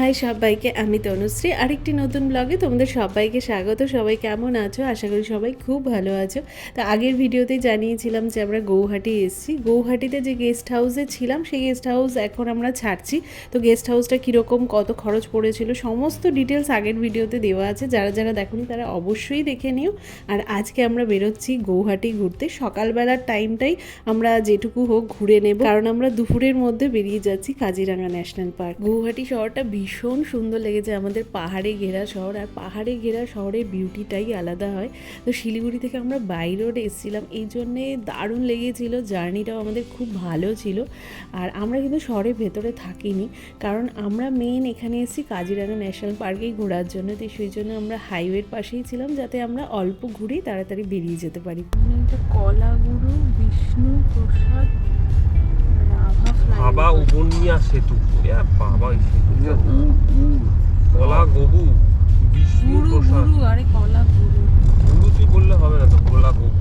High সবাইকে, আমি তনুশ্রী। আরেকটি নতুন ব্লগে তোমাদের সবাইকে স্বাগত। সবাই কেমন আছো? আশা করি সবাই খুব ভালো আছো। তো আগের ভিডিওতেই জানিয়েছিলাম যে আমরা গৌহাটি এসেছি। গৌহাটিতে যে গেস্ট হাউসে ছিলাম, সেই গেস্ট হাউস এখন আমরা ছাড়ছি। তো গেস্ট হাউসটা কীরকম, কত খরচ পড়েছিল, সমস্ত ডিটেলস আগের ভিডিওতে দেওয়া আছে। যারা যারা দেখুন, তারা অবশ্যই দেখে নিও। আর আজকে আমরা বেরোচ্ছি গৌহাটি ঘুরতে। সকালবেলার টাইমটাই আমরা যেটুকু হোক ঘুরে নেব। কারণ আমরা দুপুরের মধ্যে বেরিয়ে যাচ্ছি কাজিরাঙ্গা ন্যাশনাল পার্ক। গৌহাটি শহরটা ভীষণ সুন্দর লেগেছে আমাদের পাহাড়ে ঘেরা শহর। আর পাহাড়ে ঘেরা শহরের বিউটিটাই আলাদা হয়। তো শিলিগুড়ি থেকে আমরা বাই রোড এসেছিলাম। এই জন্যে দারুণ লেগেছিল জার্নিটাও আমাদের খুব ভালো ছিল। আর আমরা কিন্তু শহরের ভেতরে থাকিনি। কারণ আমরা মেন এখানে এসেছি কাজিরাঙ্গা ন্যাশনাল পার্কেই ঘোরার জন্য। তো সেই জন্য আমরা হাইওয়ের পাশেই ছিলাম যাতে আমরা অল্প ঘুরেই তাড়াতাড়ি বেরিয়ে যেতে পারি। কলাগুরু, বিষ্ণু, প্রসাদ বাবা উবনিয়া সেতু। বাবা এই সেতু কলা গবু বিষ্ণু প্রসাদ। আরে কলা গবু গুরু তুই বললে হবে না তো কলা গবু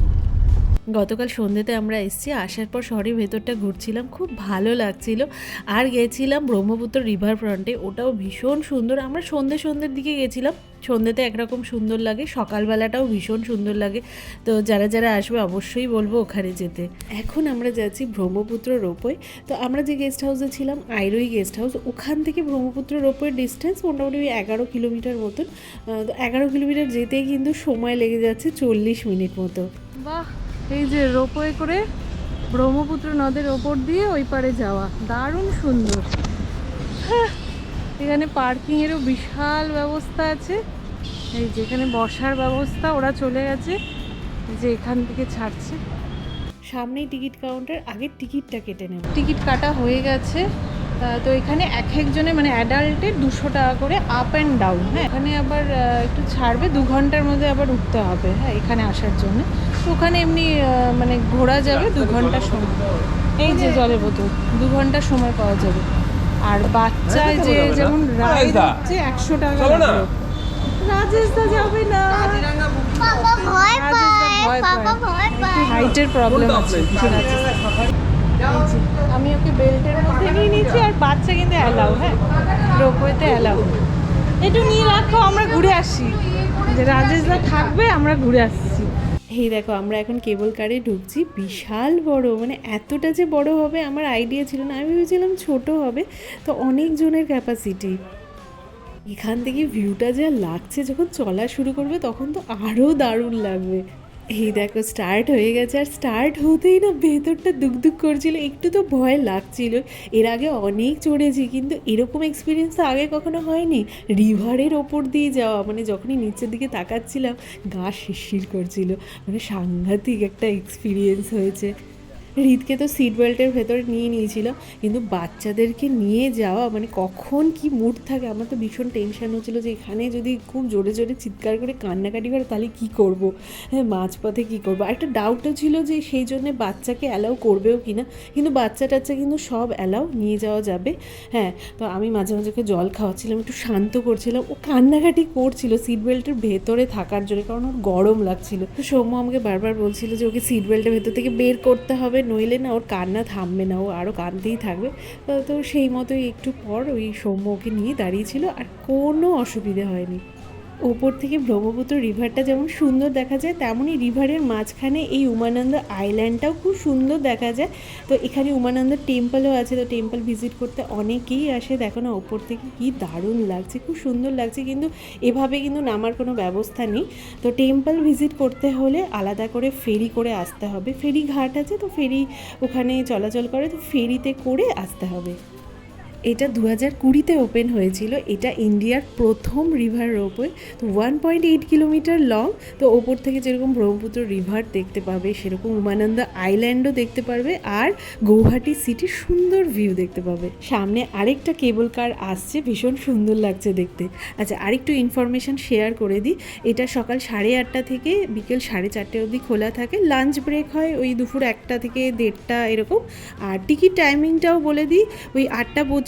গতকাল সন্ধ্যেতে আমরা এসেছি, আসার পর শহরের ভেতরটা ঘুরছিলাম, খুব ভালো লাগছিল। আর গেছিলাম ব্রহ্মপুত্র রিভার ফ্রন্টে ওটাও ভীষণ সুন্দর। আমরা সন্ধ্যে সন্ধ্যের দিকে গেছিলাম, সন্ধ্যেতে একরকম সুন্দর লাগে, সকালবেলাটাও ভীষণ সুন্দর লাগে। তো যারা যারা আসবে অবশ্যই বলব ওখানে যেতে। এখন আমরা যাচ্ছি ব্রহ্মপুত্র রোপওয়ে। তো আমরা যে গেস্ট হাউসে ছিলাম, আইরই গেস্ট হাউস ওখান থেকে ব্রহ্মপুত্র রোপওয়ের ডিস্টেন্স মোটামুটি এগারো কিলোমিটার মতন। তো এগারো কিলোমিটার যেতেই কিন্তু সময় লেগে যাচ্ছে চল্লিশ মিনিট মতো। বাহ! এই যে রোপওয়ে করে ব্রহ্মপুত্র নদের ওপর দিয়ে ওই পারে যাওয়া। দারুণ সুন্দর। হ্যাঁ, এখানে পার্কিংয়েরও বিশাল ব্যবস্থা আছে। এই যেখানে বসার ব্যবস্থা ওরা চলে গেছে। যে এখান থেকে ছাড়ছে। সামনেই টিকিট কাউন্টার আগে টিকিটটা কেটে নেব। টিকিট কাটা হয়ে গেছে। তো এখানে এক একজনে মানে অ্যাডাল্টে দুশো টাকা করে আপ অ্যান্ড ডাউন হ্যাঁ। এখানে আবার একটু ছাড়বে দু ঘণ্টার মধ্যে আবার উঠতে হবে হ্যাঁ এখানে আসার জন্য। ওখানে এমনি মানে ঘোরা যাবে দু ঘণ্টা সময়। এই যে জলের বোতল দু ঘণ্টা সময় পাওয়া যাবে। আর বাচ্চায় যে যেমন রাইড হচ্ছে একশো টাকা। রাজেশ দা যাবে না। বাবা ভয় রাজেশ দা পায় ভয় বাবা ভয় পায়। হাইটের প্রবলেম আছে আমি ওকে বেল্টের মধ্যে নিয়ে নিয়েছি আর বাচ্চা কিন্তু অ্যালাউ হ্যাঁ? রোপওয়েতে অ্যালাউ একটু নিয়ে রাখো আমরা ঘুরে আসি। যে রাজেশদা থাকবে আমরা ঘুরে আসছি। এই দেখো, আমরা এখন কেবল কারে ঢুকছি। বিশাল বড় মানে এতটা যে বড় হবে আমার আইডিয়া ছিল না। আমি ভেবেছিলাম ছোট হবে। তো অনেকজনের ক্যাপাসিটি এখান থেকে ভিউটা যা লাগছে, যখন চলা শুরু করবে, তখন তো আরও দারুণ লাগবে। এই দেখো স্টার্ট হয়ে গেছে। আর স্টার্ট হতেই না ভেতরটা দুক করছিল। একটু তো ভয় লাগছিল। এর আগে অনেক চড়েছি, কিন্তু এরকম এক্সপিরিয়েন্স তো আগে কখনো হয়নি। রিভারের ওপর দিয়ে যাওয়া মানে যখনই নিচের দিকে তাকাচ্ছিলাম, গা শিরশির করছিল। মানে সাংঘাতিক একটা এক্সপিরিয়েন্স হয়েছে। হৃদকে তো সিট বেল্টের ভেতরে নিয়ে নিয়েছিল কিন্তু বাচ্চাদেরকে নিয়ে যাওয়া মানে কখন কি মুড থাকে, আমার তো ভীষণ টেনশন হচ্ছিল যে এখানে যদি খুব জোরে জোরে চিৎকার করে কান্নাকাটি করে, তাহলে কি করব? হ্যাঁ মাঝপথে কী করব? আর একটা ডাউটও ছিল যে সেই জন্যে বাচ্চাকে অ্যালাউ করবেও কি না কিন্তু বাচ্চা টাচ্চা কিন্তু সব অ্যালাউ নিয়ে যাওয়া যাবে। হ্যাঁ তো আমি মাঝে মাঝে ওকে জল খাওয়াচ্ছিলাম, একটু শান্ত করছিলাম। ও কান্নাকাটি করছিল সিট বেল্টের ভেতরে থাকার জন্য, কারণ ওর গরম লাগছিল। তো সৌম্য আমাকে বারবার বলছিল যে ওকে সিট বেল্টের ভেতর থেকে বের করতে হবে। নইলে না ওর কান্না থামবে না, ও আরও কাঁদতেই থাকবে। তো সেই মতোই একটু পর ওই সৌম্যকে নিয়ে দাঁড়িয়েছিল আর কোনো অসুবিধে হয়নি। ওপর থেকে ব্রহ্মপুত্র রিভারটা যেমন সুন্দর দেখা যায়, তেমনই রিভারের মাঝখানে এই উমানন্দ আইল্যান্ডটাও খুব সুন্দর দেখা যায়। তো এখানে উমানন্দ টেম্পলও আছে, তো টেম্পল ভিজিট করতে অনেকেই আসে। দেখো না, ওপর থেকে কি দারুণ লাগছে, খুব সুন্দর লাগছে, কিন্তু এভাবে কিন্তু নামার কোনো ব্যবস্থা নেই। তো টেম্পল ভিজিট করতে হলে আলাদা করে ফেরি করে আসতে হবে। ফেরি ঘাট আছে, তো ফেরি ওখানে চলাচল করে, তো ফেরিতে করে আসতে হবে। এটা দু হাজার কুড়িতে ওপেন হয়েছিল। এটা ইন্ডিয়ার প্রথম রিভার রোপওয়ে তো one point eight kilometre long তো ওপর থেকে যেরকম ব্রহ্মপুত্র রিভার দেখতে পাবে, সেরকম উমানন্দ আইল্যান্ডও দেখতে পারবে আর গৌহাটি সিটির সুন্দর ভিউ দেখতে পাবে। সামনে আরেকটা কেবল কার আসছে, ভীষণ সুন্দর লাগছে দেখতে। আচ্ছা আরেকটু ইনফরমেশন শেয়ার করে দিই। এটা সকাল সাড়ে আটটা থেকে বিকেল সাড়ে চারটে অবধি খোলা থাকে। লাঞ্চ ব্রেক হয় ওই দুপুর একটা থেকে দেড়টা এরকম। আর টিকিট টাইমিংটাও বলে দিই, ওই আটটা পঁচিশ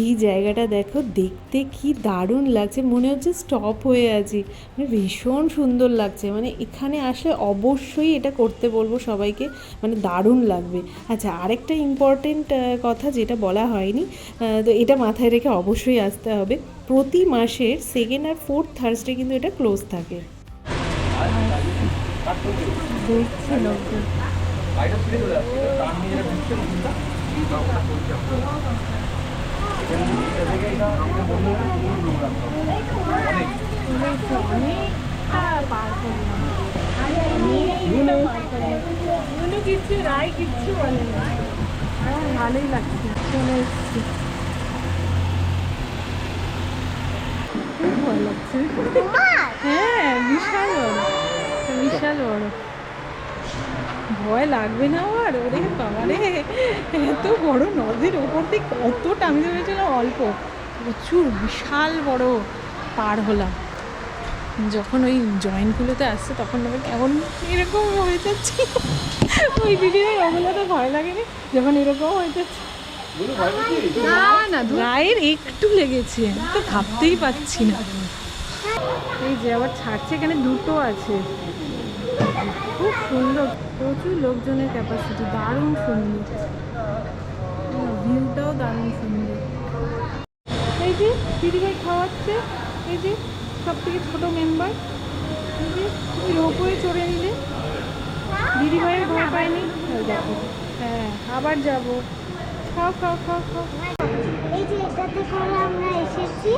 এই জায়গাটা দেখো দেখতে কি দারুণ লাগছে। মনে হচ্ছে স্টপ হয়ে আছি। মানে ভীষণ সুন্দর লাগছে। মানে এখানে আসলে অবশ্যই এটা করতে বলব সবাইকে। মানে দারুণ লাগবে। আচ্ছা আরেকটা ইম্পর্টেন্ট কথা যেটা বলা হয়নি তো এটা মাথায় রেখে অবশ্যই আসতে হবে। প্রতি মাসের সেকেন্ড আর ফোর্থ থার্সডে কিন্তু এটা ক্লোজ থাকে। দেখছে লোকজন অনেকটা পার করলাম অনেকটা পার করলাম কোনো কিছু রায় কিচ্ছু বলে না আমার ভালোই লাগছে চলে এসছি খুব ভালো লাগছে ভয় লাগবে না আমার ওরে বাবা রে এত বড় নদীর ওপর দিয়ে কতটা আমি তো ভেবেছিলাম অল্প প্রচুর বিশাল বড় পার হলাম। যখন ওই জয়েন্টগুলোতে আসছে তখন আমি কেমন এরকম হয়ে যাচ্ছি। ওই ভিডিওয় ওগুলো তো ভয় লাগেনি যখন এরকম হয়ে যাচ্ছে। না না গায়ের একটু লেগেছে তো ভাবতেই পাচ্ছি না। এই যে আবার ছাড়ছে এখানে দুটো আছে। খুব সুন্দর। প্রচুর লোকজনের ক্যাপাসিটি দারুণ সুন্দর। ভিউটাও দারুণ সুন্দর। এই যে দিদিভাই খাওয়াচ্ছে। এই যে সব থেকে ছোটো মেম্বার এই যে তুমি রোপওয়ে চড়ে নিলে। দিদিভাইয়ের ভয় পায়নি? দেখো। হ্যাঁ আবার যাব। খাও খাও খাও খাও। এই যে এটাতে করে আমরা এসেছি।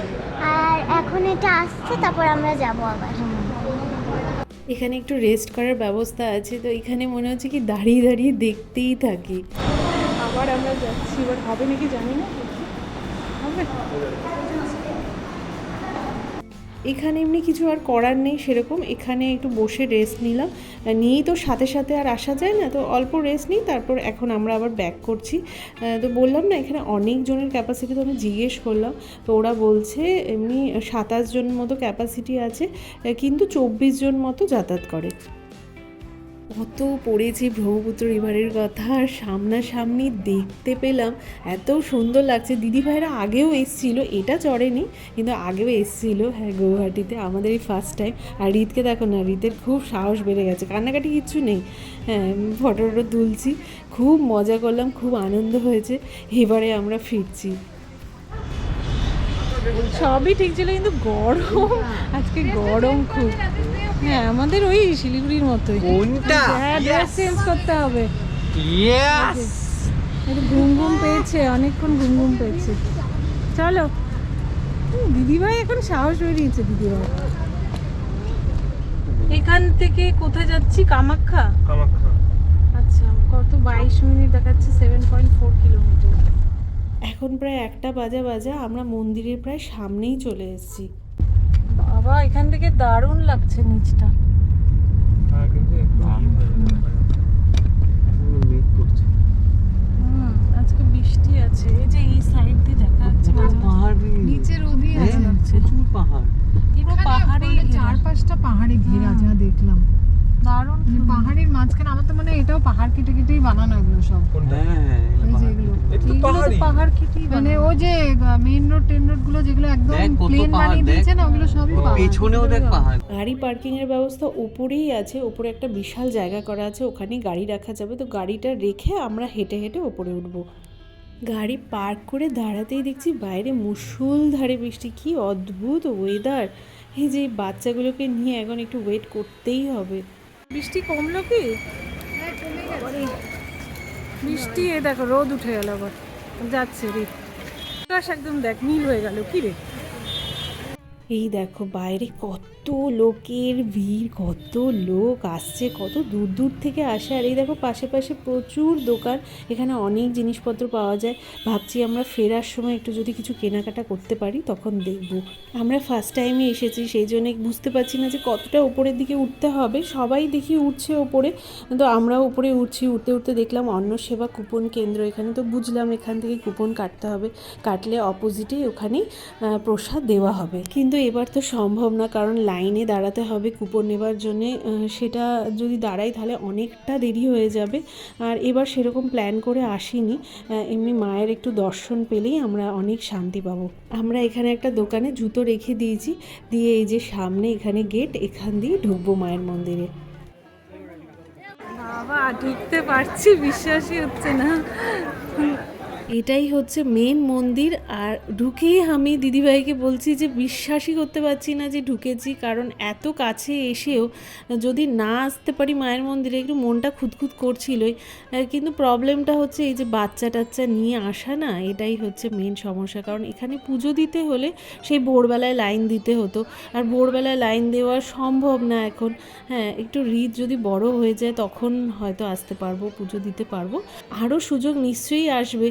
আর এখন এটা আসছে তারপর আমরা যাব আবার। এখানে একটু রেস্ট করার ব্যবস্থা আছে, তো এখানে মনে হচ্ছে কি দাঁড়িয়ে দাঁড়িয়ে দেখতেই থাকি। আবার আমরা যাচ্ছি, এবার হবে নাকি জানি না। হবে। এখানে এমনি কিছু আর করার নেই সেরকম। এখানে একটু বসে রেস্ট নিলাম। নিয়েই তো সাথে সাথে আর আসা যায় না। তো অল্প রেস্ট নিই, তারপর এখন আমরা আবার ব্যাক করছি। তো বললাম না, এখানে অনেকজনের ক্যাপাসিটি তো আমি জিজ্ঞেস করলাম। তো ওরা বলছে এমনি সাতাশ জন মতো ক্যাপাসিটি আছে কিন্তু চব্বিশ জন মতো যাতায়াত করে। কত পড়েছি ব্রহ্মপুত্র রিভারের কথা আর সামনাসামনি দেখতে পেলাম এত সুন্দর লাগছে। দিদি ভাইরা আগেও এসছিল, এটা চড়েনি, কিন্তু আগেও এসছিল। হ্যাঁ গৌহাটিতে আমাদের এই ফার্স্ট টাইম আর রিতকে দেখো না, রিতের খুব সাহস বেড়ে গেছে। কান্নাকাটি কিচ্ছু নেই। হ্যাঁ ফটো টটো তুলছি। খুব মজা করলাম, খুব আনন্দ হয়েছে। এবারে আমরা ফিরছি। সবই ঠিক ছিল কিন্তু গরম। আজকে গরম খুব। হ্যাঁ আমাদের ওই শিলিগুড়ির মতোই। কোনটা? হ্যাঁ ড্রেস চেঞ্জ করতে হবে। ইয়েস একটু ঘুম ঘুম পেয়েছে অনেকক্ষণ ঘুম ঘুম পেয়েছে। চলো। দিদিভাই এখন সাহস বেরিয়েছে দিদিভাই। এখান থেকে কোথায় যাচ্ছি? কামাখ্যা? কামাখ্যা। আচ্ছা কত বাইশ মিনিট দেখাচ্ছে সেভেন পয়েন্ট ফোর কিলোমিটার এখন প্রায় একটা বাজা বাজা আমরা মন্দিরের প্রায় সামনেই চলে এসেছি। বাবা এখান থেকে দারুণ লাগছে নিচটা। হ্যাঁ হয়ে আজকে বৃষ্টি আছে। এই যে এই সাইড দিয়ে দেখা যাচ্ছে মাঝে। নিচে রোদই আছে প্রচুর পাহাড়। পুরো পাহাড়ি চার পাঁচটা পাহাড়ে ঘেরা যা দেখলাম। দারুণ পাহাড়ের মাঝখানে আমার তো মানে এটাও পাহাড় কেটে কেটেই বানানো এগুলো সব। হ্যাঁ পাহাড়ি। কেটেই মানে। ও যে মেইন রোড টেন রোডগুলো যেগুলো একদম প্লেন বানিয়ে দিয়েছে না ওগুলো সবই পাহাড়। পেছনেও দেখ পাহাড়। গাড়ি পার্কিংয়ের ব্যবস্থা উপরেই আছে উপরে একটা বিশাল জায়গা করা আছে ওখানে গাড়ি রাখা যাবে। তো গাড়িটা রেখে আমরা হেঁটে হেঁটে ওপরে উঠব। গাড়ি পার্ক করে দাঁড়াতেই দেখছি বাইরে মুষলধারে বৃষ্টি। কি অদ্ভুত ওয়েদার এই যে বাচ্চাগুলোকে নিয়ে এখন একটু ওয়েট করতেই হবে। বৃষ্টি কমলো কি? বাবারে, বৃষ্টি এ দেখো রোদ উঠে গেল আবার। যাচ্ছে রে। আকাশ একদম দেখ নীল হয়ে গেল। কি রে? এই দেখো বাইরে কত লোকের ভিড়, কত লোক আসছে, কত দূর দূর থেকে আসে। আর এই দেখো পাশে পাশে প্রচুর দোকান। এখানে অনেক জিনিসপত্র পাওয়া যায়। ভাবছি আমরা ফেরার সময় একটু যদি কিছু কেনাকাটা করতে পারি, তখন দেখব। আমরা ফার্স্ট টাইমে এসেছি, সেই জন্য বুঝতে পারছি না যে কতটা উপরের দিকে উঠতে হবে। সবাই দেখি উঠছে ওপরে তো আমরাও উপরে উঠছি। উঠতে উঠতে দেখলাম অন্ন সেবা কুপন কেন্দ্র এখানে। তো বুঝলাম এখান থেকে কুপন কাটতে হবে। কাটলে অপোজিটেই ওখানেই প্রসাদ দেওয়া হবে। কিন্তু এবার তো সম্ভব না, কারণ লাইনে দাঁড়াতে হবে কুপন নেবার জন্যে সেটা যদি দাঁড়াই তাহলে অনেকটা দেরি হয়ে যাবে। আর এবার সেরকম প্ল্যান করে আসিনি এমনি মায়ের একটু দর্শন পেলেই আমরা অনেক শান্তি পাবো। আমরা এখানে একটা দোকানে জুতো রেখে দিয়েছি, দিয়ে এই যে সামনে এখানে গেট এখান দিয়ে ঢুকবো মায়ের মন্দিরে। বাবা ঢুকতে পারছি, বিশ্বাসই হচ্ছে না। এটাই হচ্ছে মেন মন্দির। আর ঢুকেই আমি দিদিভাইকে বলছি যে, বিশ্বাসই করতে পারছি না যে ঢুকেছি, কারণ এত কাছে এসেও যদি না আসতে পারি মায়ের মন্দিরে, একটু মনটা খুঁতখুত করছিলই। কিন্তু প্রবলেমটা হচ্ছে এই যে বাচ্চা টাচ্চা নিয়ে আসা না, এটাই হচ্ছে মেন সমস্যা। কারণ এখানে পুজো দিতে হলে সেই ভোরবেলায় লাইন দিতে হতো। আর ভোরবেলায় লাইন দেওয়া সম্ভব না এখন। হ্যাঁ একটু রিদ যদি বড় হয়ে যায়, তখন হয়তো আসতে পারব, পুজো দিতে পারব। আরও সুযোগ নিশ্চয়ই আসবে।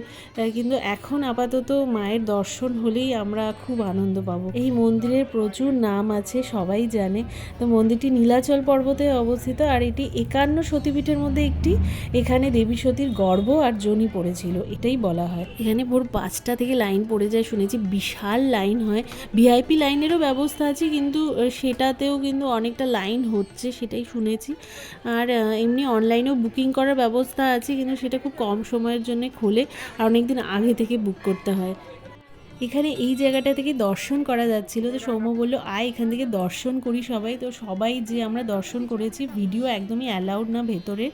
কিন্তু এখন আপাতত মায়ের দর্শন হলেই আমরা খুব আনন্দ পাবো। এই মন্দিরের প্রচুর নাম আছে, সবাই জানে। তো মন্দিরটি নীলাচল পর্বতে অবস্থিত আর এটি একান্ন সতীপীঠের মধ্যে একটি। এখানে দেবী সতীর গর্ব আর জনি পড়েছিল, এটাই বলা হয়। এখানে ভোর পাঁচটা থেকে লাইন পড়ে যায়, শুনেছি বিশাল লাইন হয়। ভিআইপি লাইনেরও ব্যবস্থা আছে, কিন্তু সেটাতেও কিন্তু অনেকটা লাইন হচ্ছে, সেটাই শুনেছি। আর এমনি অনলাইনেও বুকিং করার ব্যবস্থা আছে, কিন্তু সেটা খুব কম সময়ের জন্য খোলে। আর অনেক দিন আগে থেকে বুক করতে হয়। এখানে এই জায়গাটা থেকে দর্শন করা যাচ্ছিল তো সৌম্য বলল, আয়, এখান থেকে দর্শন করি সবাই। তো সবাই যে আমরা দর্শন করেছি ভিডিও একদমই অ্যালাউড না ভেতরে।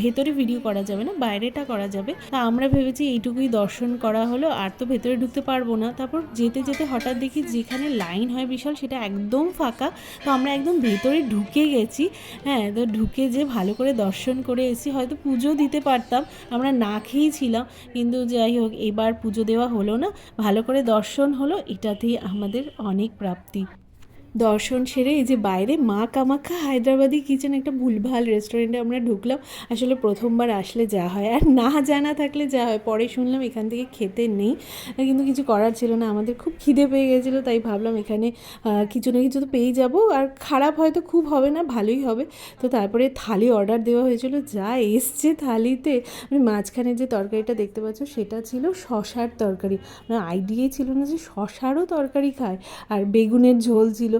ভেতরে ভিডিও করা যাবে না, বাইরেটা করা যাবে। তা আমরা ভেবেছি এইটুকুই দর্শন করা হলো, আর তো ভেতরে ঢুকতে পারব না। তারপর যেতে যেতে হঠাৎ দেখি যেখানে লাইন হয় বিশাল, সেটা একদম ফাঁকা। তো আমরা একদম ভেতরে ঢুকে গেছি। হ্যাঁ তো ঢুকে যে ভালো করে দর্শন করে এসেছি, হয়তো পুজো দিতে পারতাম। আমরা না খেয়েই ছিলাম কিন্তু যাই হোক, এবার পুজো দেওয়া হলো না। ভালো করে দর্শন হলো এটাতেই আমাদের অনেক প্রাপ্তি। দর্শন সেরে এই যে বাইরে মা কামাখ্যা হায়দ্রাবাদি কিচেন একটা ভুলভাল রেস্টুরেন্টে আমরা ঢুকলাম। আসলে প্রথমবার আসলে যা হয়। আর না জানা থাকলে যা হয়, পরে শুনলাম এখান থেকে খেতে নেই। কিন্তু কিছু করার ছিল না, আমাদের খুব খিদে পেয়ে গেছিল, তাই ভাবলাম এখানে কিছু না কিছু তো পেয়েই যাব। আর খারাপ হয়তো খুব হবে না, ভালোই হবে। তো তারপরে থালি অর্ডার দেওয়া হয়েছিল, যা এসছে থালিতে। আমি মাঝখানে যে তরকারিটা দেখতে পাচ্ছ, সেটা ছিল শশার তরকারি। মানে আইডিয়াই ছিল না যে শশারও তরকারি খায়। আর বেগুনের ঝোল ছিল।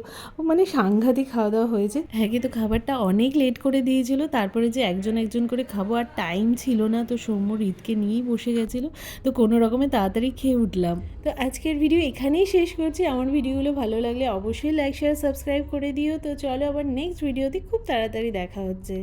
মানে সাংঘাতিক খাওয়া দাওয়া হয়েছে। হ্যাঁ কিন্তু খাবারটা অনেক লেট করে দিয়েছিল। তারপরে যে একজন একজন করে খাব আর টাইম ছিল না, তো সৌম্য ঈদকে নিয়েই বসে গেছিল। তো কোনো রকমে তাড়াতাড়ি খেয়ে উঠলাম। তো আজকের ভিডিও এখানেই শেষ করছি। আমার ভিডিওগুলো ভালো লাগলে অবশ্যই লাইক শেয়ার সাবস্ক্রাইব করে দিও। তো চলো আবার নেক্সট ভিডিওতে খুব তাড়াতাড়ি দেখা হচ্ছে।